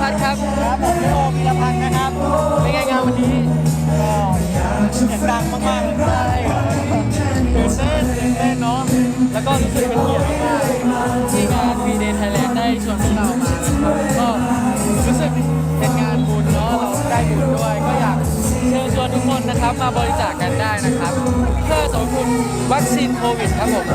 พัฒน์ครับ ครับผมเลโอพีรพันธ์นะครับ เป็นไงงานวันนี้ก็เสียงดังมากๆเลยใช่ตื่นเต้นตื่นเต้นเนาะ แล้วก็รู้สึกเป็นเกียรติมากๆที่งาน V Day Thailand ได้ชวนพวกเรามานะครับก็รู้สึกเป็นงานบุญเนาะ เราได้บุญด้วย ก็อยากเชิญชวนทุกคนนะครับมาบริจาคกันได้นะครับ เพื่อสมทบวัคซีนโควิดครับผม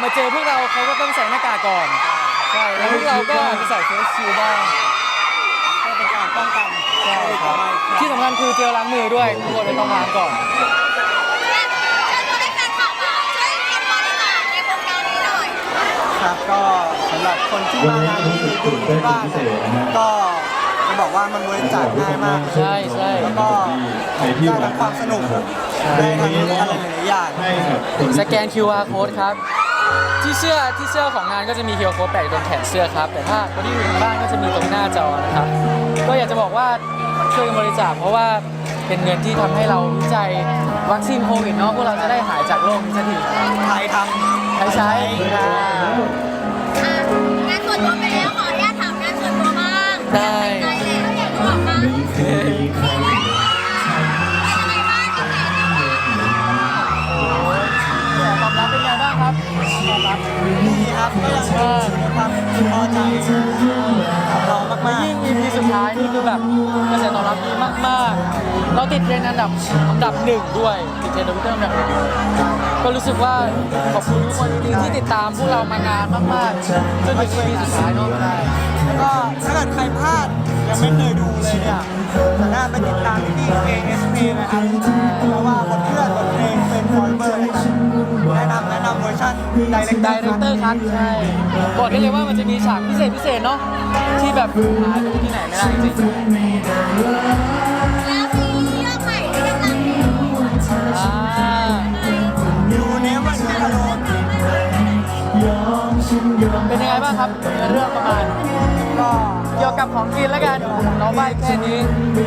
เป็นขับมาเจอพวกเราเขาก็ต้องใส่หน้ากากก่อน ใช่แล้วพวกเราก็อาจจะใส่เฟสชิลด์บ้างก็เป็นการป้องกันใช่ครับที่สำคัญคือเจลล้างมือด้วยทุกคนเลยต้องล้างก่อนเชิญเชิญชวนให้แฟนคลับอะช่วยเป็นบริจาคในโครงการนี้หน่อยครับก็สำหรับคนที่มางานนี้ดูที่บ้านก็จะบอกว่ามันบริจาคง่ายมากเลยใช่ใช่แล้วก็ได้ทั้งความสนุกได้ทั้งอะไรหลายๆอย่างให้กับคนสแกน QR code ครับ ที่เสื้อที่เสื้อของงานก็จะมี QR code แปะอยู่ตรงแขนเสื้อครับ แต่ถ้าคนที่อยู่ทางบ้านก็จะมีตรงหน้าจอนะครับ ก็อยากจะบอกว่าช่วยกันบริจาคเพราะว่าเป็นเงินที่ทำให้เราวิจัยวัคซีนโควิดเนาะพวกเราจะได้หายจากโรคนี้สักทีไทยทำใช้ใช้อ่าอะงานส่วนตัวไปแล้วขออนุญาตถามงานส่วนตัวบ้างได้ใจแล้วอยากจะบอกว่า ครับก็ยังมีความพอใจกับเรามากยิ่ง EP สุดท้ายนี่คือแบบกระแสตอบรับดีมากๆ เราติดเทรนด์อันดับอันดับหนึ่งด้วยติดเทรนด์ทวิตเตอร์อันดับหนึ่งก็รู้สึกว่าขอบคุณทุกคนจริงๆที่ติดตามพวกเรามานานมากๆจนถึง EP สุดท้ายเนาะๆแล้วก็ถ้าเกิดใครพลาดยังไม่เคยดูเลยเนี่ยสามารถไปติดตามที่ ASP นะครับเพราะว่าบทเพื่อนบท เวอร์ชัน Director ดีเรคเตอร์คัทใช่บอกได้เลยว่ามันจะมีฉากพิเศษพิเศษเนาะที่แบบหาดูที่ไหนไม่ได้จริงแล้วซีรีส์เรื่องใหม่ที่กำลังๆอ่าดูเนวันคาโลเป็นยังไงบ้างครับเรื่องประมาณก็เกี่ยวกับของกินแล้วกันเราใบแค่นี้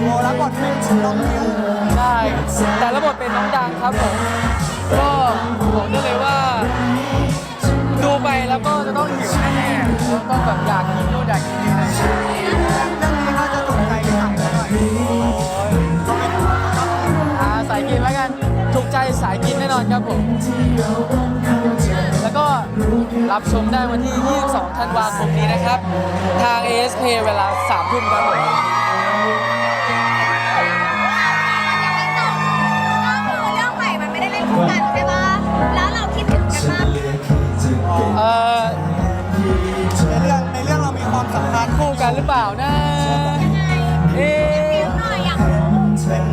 โมรับบทเป็นน้องมิวใช่แต่ละบทเป็นน้องดังครับผมก็บอกได้เลยว่า ก็จะต้องหิวแน่ๆแล้วต้องแบบอยากกินนู่นอยากกินนี่อะไรอย่างเงี้ยเรื่องนี้น่าจะถูกใจพี่ถังหน่อยเขาเป็นคนชอบกินอ่าสายกินแล้วกันถูกใจสายกินแน่นอนครับผม แล้วก็รับชมได้วันที่ 22 ธันวาคมนี้นะครับ ทาง ASP เวลา 3 ทุ่มครับผม เปล่านะเอ๊ะหน่อยอยากรู้เป็น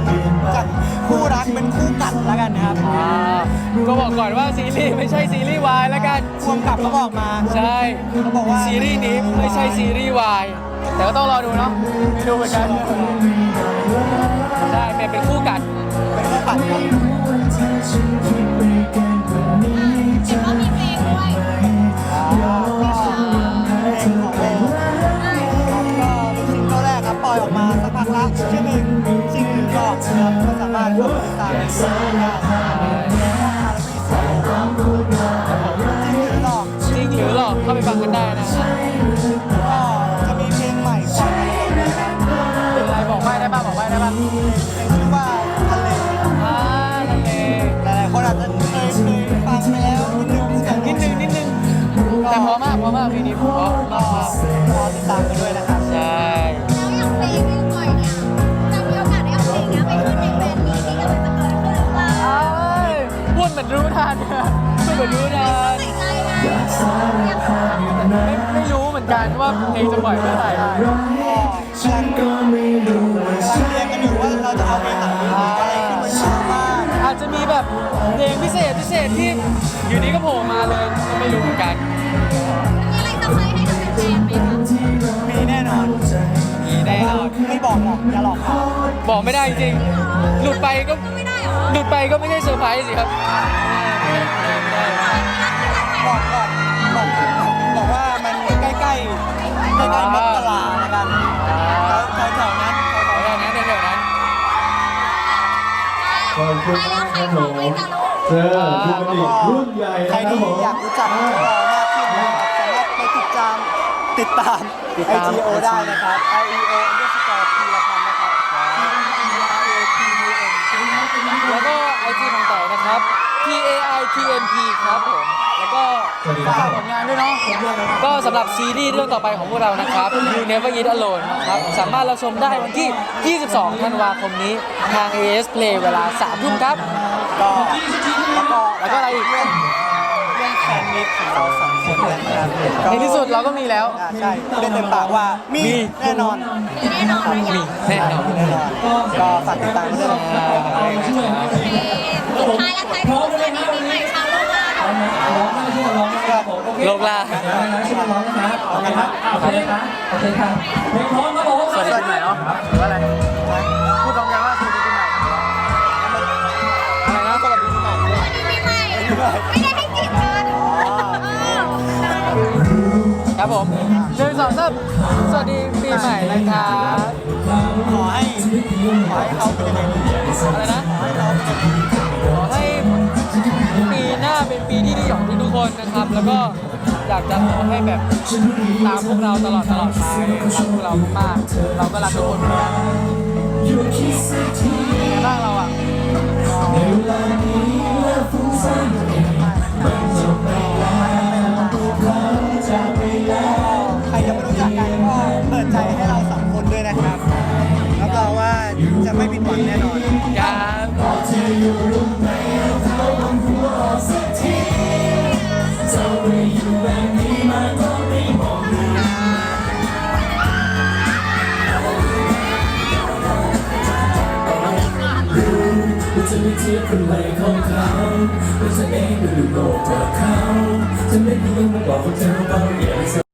จากคู่รักเป็นคู่กัดแล้วกันนะครับอ่าก็บอกก่อนว่าซีรีส์ไม่ใช่ซีรีส์วายแล้วกันพ่วงกับเขาบอกมา ใช่เขาบอกว่า ซีรีส์นี้ไม่ใช่ซีรีส์วายแต่ก็ต้องรอดูเนาะไม่รู้เหมือนกันใช่เป็นเป็นคู่กัดเป็นคู่กัดครับ พักละชื่อเพลงซิงหรือหลอกนะครับก็สามารถเข้าไปติดตามในซีรีส์ได้จริงหรือหลอกจริงหรือหลอกเข้าไปฟังกันได้นะก็จะมีเพลงใหม่ปล่อยมาเรื่อยๆนะครับเป็นไรบอกไว้ได้ป่ะบอกไว้ได้ป่ะ เพลงจะปล่อยเมื่อไหร่ฉันก็ไม่รู้ว่าเรียนกันอยู่ว่าเราจะเอาเพลงไหนอะไรที่มันชื่อว่าอาจจะมีแบบเพลงพิเศษพิเศษที่อยู่นี้ก็โผล่มาเลยก็ไม่รู้เหมือนกันมีอะไรเซอร์ไพรส์ให้กับแฟนๆไหมคะมีแน่นอนมีแน่นอนไม่บอกหรอกอย่าหลอกเขาบอกไม่ได้จริงๆหลุดไปก็ไม่ได้เหรอหลุดไปก็ไม่ใช่เซอร์ไพรส์สิครับไม่ได้ไม่ได้ไม่ได้บอกก่อนบอกบอกว่ามันใกล้ๆ ใกล้ๆมกราแล้วกันแถวแถวๆนั้นแถวเดี๋ยวๆนั้นนั้นเดี๋ยวนั้น ขอบคุณมากครับผมเจอดูมันอีกรุ่นใหญ่ใครนะครับที่ผมอยากรู้จักพวกเรามากขึ้นนะครับสามารถไปติดตามติดตาม IGO ได้นะครับ IEO underscore พีละพันนะครับ P E R A P U N แล้วก็ไอจีของต่อยนะครับ T A I T N P ครับผม แล้วก็สวัสดีคฝารักบผลงานด้วยเนาะ ก็สำหรับซีรีส์เรื่องต่อไปของพวกเรานะครับ You Never Eat Alone ครับ สามารถรับชมได้วันที่ 22 ธันวาคมนี้ ทาง AS Play เวลา3ทุ่มครับ ก็แล้วก็แล้วก็อะไรอีกเรื่องเรื่อง แฟนมิตของเราสองคนนะครับในที่สุดเราก็มีแล้ว อ่าใช่เล่นเต็มปากว่ามีมี แน่นอนมีแน่นอนนะมียาแน่นอนแน่นอนก็ฝากติดตามด้วยนะครับสุดท้ายแล้วท้ายสุดสวัสดีปีใหม่ชาวโลกาเนาะโลกลาเอากันครับสวัสดีปีใหม่เนาะหรือว่าอะไร ครับผมหนึ่งสองสามสวัสดีปีใหม่นะครับขอให้ขอให้เขาเป็นยังไงดีอะไรนะขอให้ปีหน้าเป็นปีที่ดีของทุกๆคนนะครับ แล้วก็อยากจะขอให้แบบตามพวกเราตลอดตลอดไปรักพวกเรามากๆเราก็รักทุกคนเหมือนกันเป็นไงบ้างเราอะ ไม่ผิดหวังแน่นอนครับจะไม่เทียบคนใหม่ของเขาแต่ฉันเองก็ดูโลกกว่าเขาจะไม่เพียงมาบอกว่าเธอเบาอย่าง